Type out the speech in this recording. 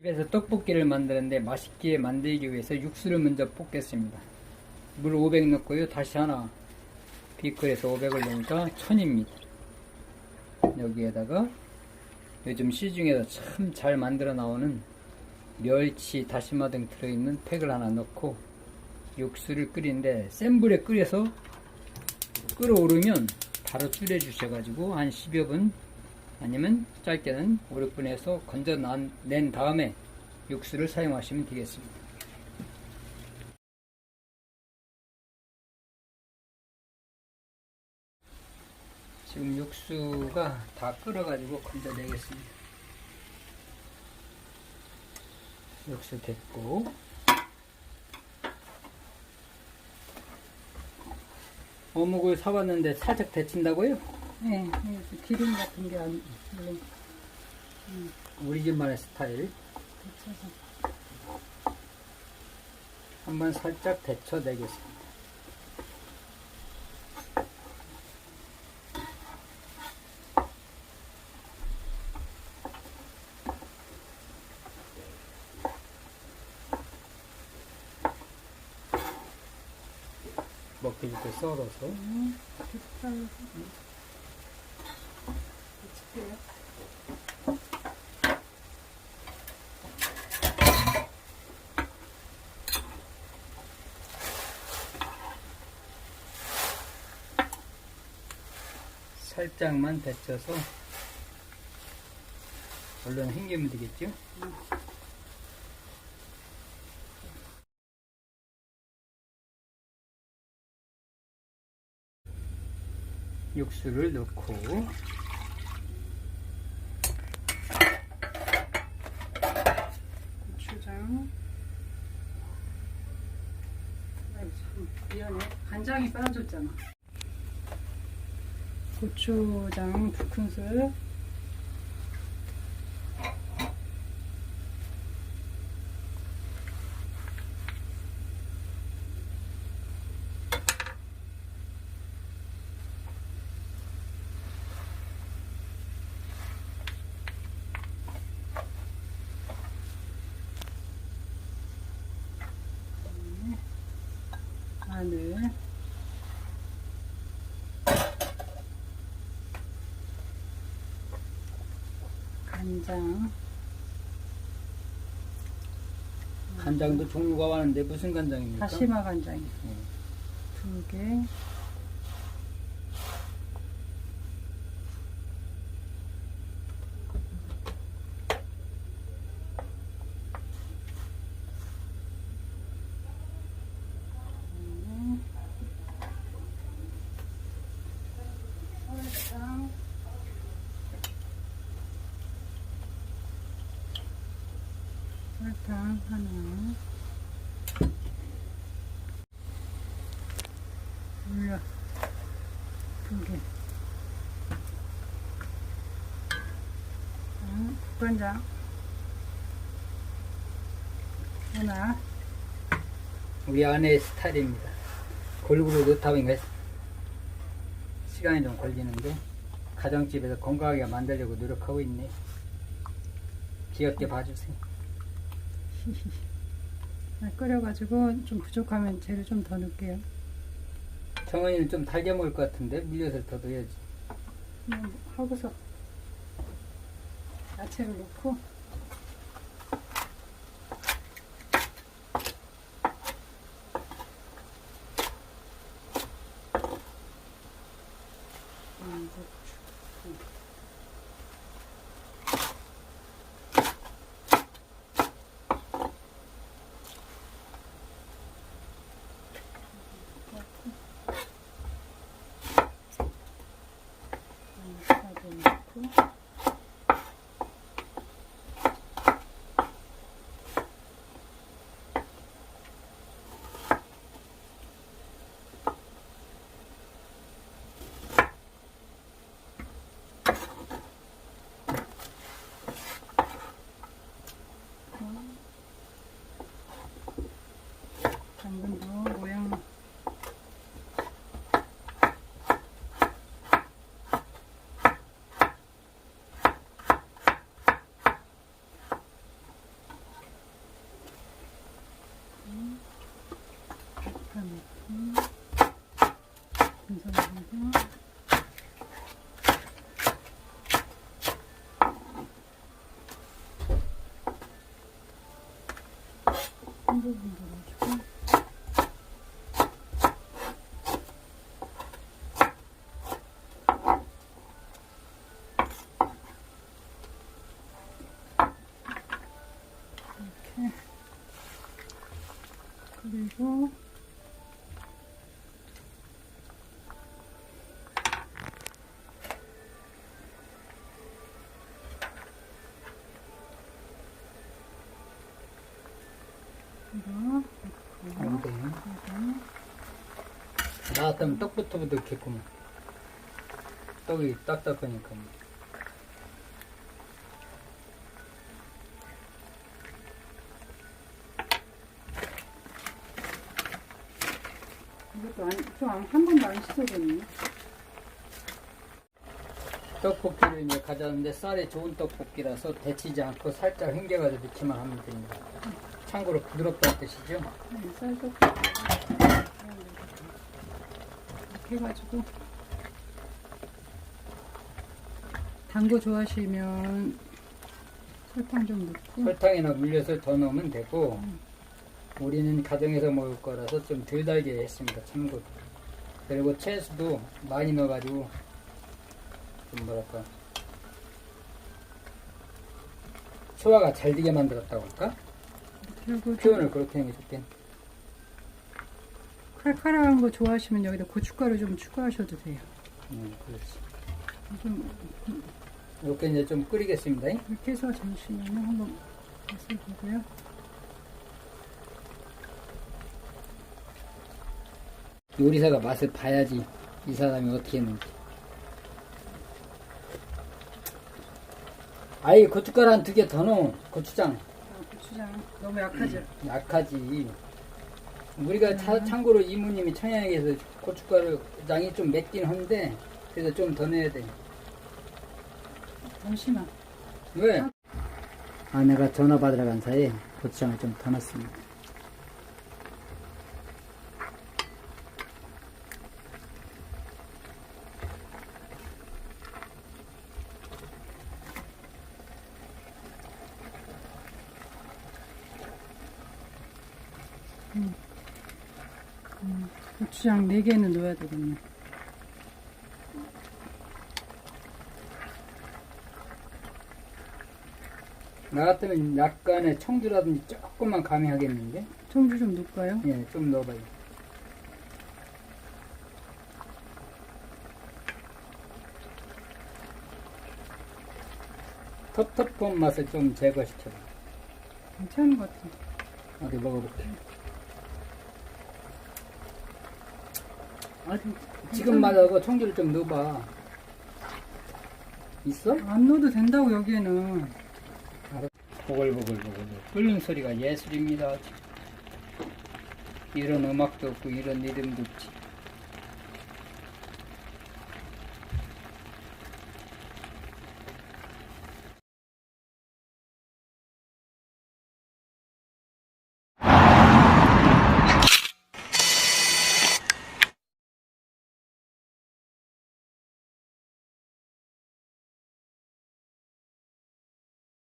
집에서 떡볶이를 만드는데 맛있게 만들기 위해서 육수를 먼저 볶겠습니다. 물 500 넣고요. 다시 하나 비클에서 500을 넣으니까 1000입니다. 여기에다가 요즘 시중에서 참 잘 만들어 나오는 멸치, 다시마 등 들어있는 팩을 하나 넣고 육수를 끓이는데 센 불에 끓여서 끓어오르면 바로 줄여 주셔가지고 한 10여 분 아니면 짧게는 5, 6분 해서 건져 난- 낸 다음에 육수를 사용하시면 되겠습니다. 지금 육수가 다 끓어가지고 건져내겠습니다. 육수 됐고 어묵을 사왔는데 살짝 데친다고요? 네, 네, 기름 같은 게 안, 물론 우리 집만의 스타일 데쳐서. 한번 살짝 데쳐내겠습니다. 먹기 좋게 썰어서 음. 살짝만 데쳐서 얼른 헹기면 되겠죠? 육수를 넣고 고추장. 아이, 참, 미안해. 간장이 빠졌잖아. 고추장 두 큰술. 마늘. 간장. 간장도 종류가 많은데 무슨 간장입니까? 다시마 간장 네. 두 개. 설탕. 설탕 하나. 물려 두 개. 응, 국간장 하나. 우리 아내의 스타일입니다. 골고루 넣다 보니까 시간이 좀 걸리는데 가정집에서 건강하게 만들려고 노력하고 있네. 귀엽게 봐주세요. 아, 끓여가지고 좀 부족하면 재료 좀 더 넣을게요. 정은이는 좀 달게 먹을 것 같은데 물엿을 더 넣어야지. 그냥 하고서 야채를 넣고 조금 거 모양 한 부분 들어. 이렇게 그리고 안 돼. 나왔다면 떡부터 넣겠구만. 떡이 딱딱하니까. 이것도 안, 좀한 번도 안 씻어졌네. 떡볶이를 이제 가져왔는데 쌀이 좋은 떡볶이라서 데치지 않고 살짝 헹겨가지고 넣기만 하면 됩니다. 참고로 부드럽다는 뜻이죠. 네, 쌀떡 이렇게 해가지고 단 거 좋아하시면 설탕 좀 넣고 설탕이나 물엿을 더 넣으면 되고 우리는 가정에서 먹을 거라서 좀 덜 달게 했습니다. 참고로. 그리고 채수도 많이 넣어가지고 좀 뭐랄까 소화가 잘 되게 만들었다고 할까? 표현을 그렇게 하는 게 좋겠네. 칼칼한 거 좋아하시면 여기다 고춧가루 좀 추가하셔도 돼요. 음, 그렇지. 좀 이렇게 이제 좀 끓이겠습니다. 이렇게 해서 잠시만요. 한번 맛을 보고요. 요리사가 맛을 봐야지 이 사람이 어떻게 했는지. 아이 고춧가루 한 두 개 더 넣어 고추장 아, 고추장 너무 약하죠? 약하지 우리가 차- 참고로 이모님이 청양에서 고춧가루 장이 좀 맵긴 한데 그래서 좀 더 넣어야 돼 잠시만. 왜? 아내가 전화 받으러 간 사이에 고추장을 좀 더 넣습니다 고추장 4개는 넣어야 되겠네. 나 같으면 약간의 청주라든지 조금만 가미하겠는데 청주 좀 넣을까요? 예, 좀 넣어봐요 텁텁한 맛을 좀 제거시켜봐 괜찮은 것 같아. 어디 먹어볼게 아 지금 말하고 청주를 좀 넣어봐 있어? 안 넣어도 된다고 여기에는. 보글보글보글 끓는 소리가 예술입니다 이런 음악도 없고 이런 이름도 없지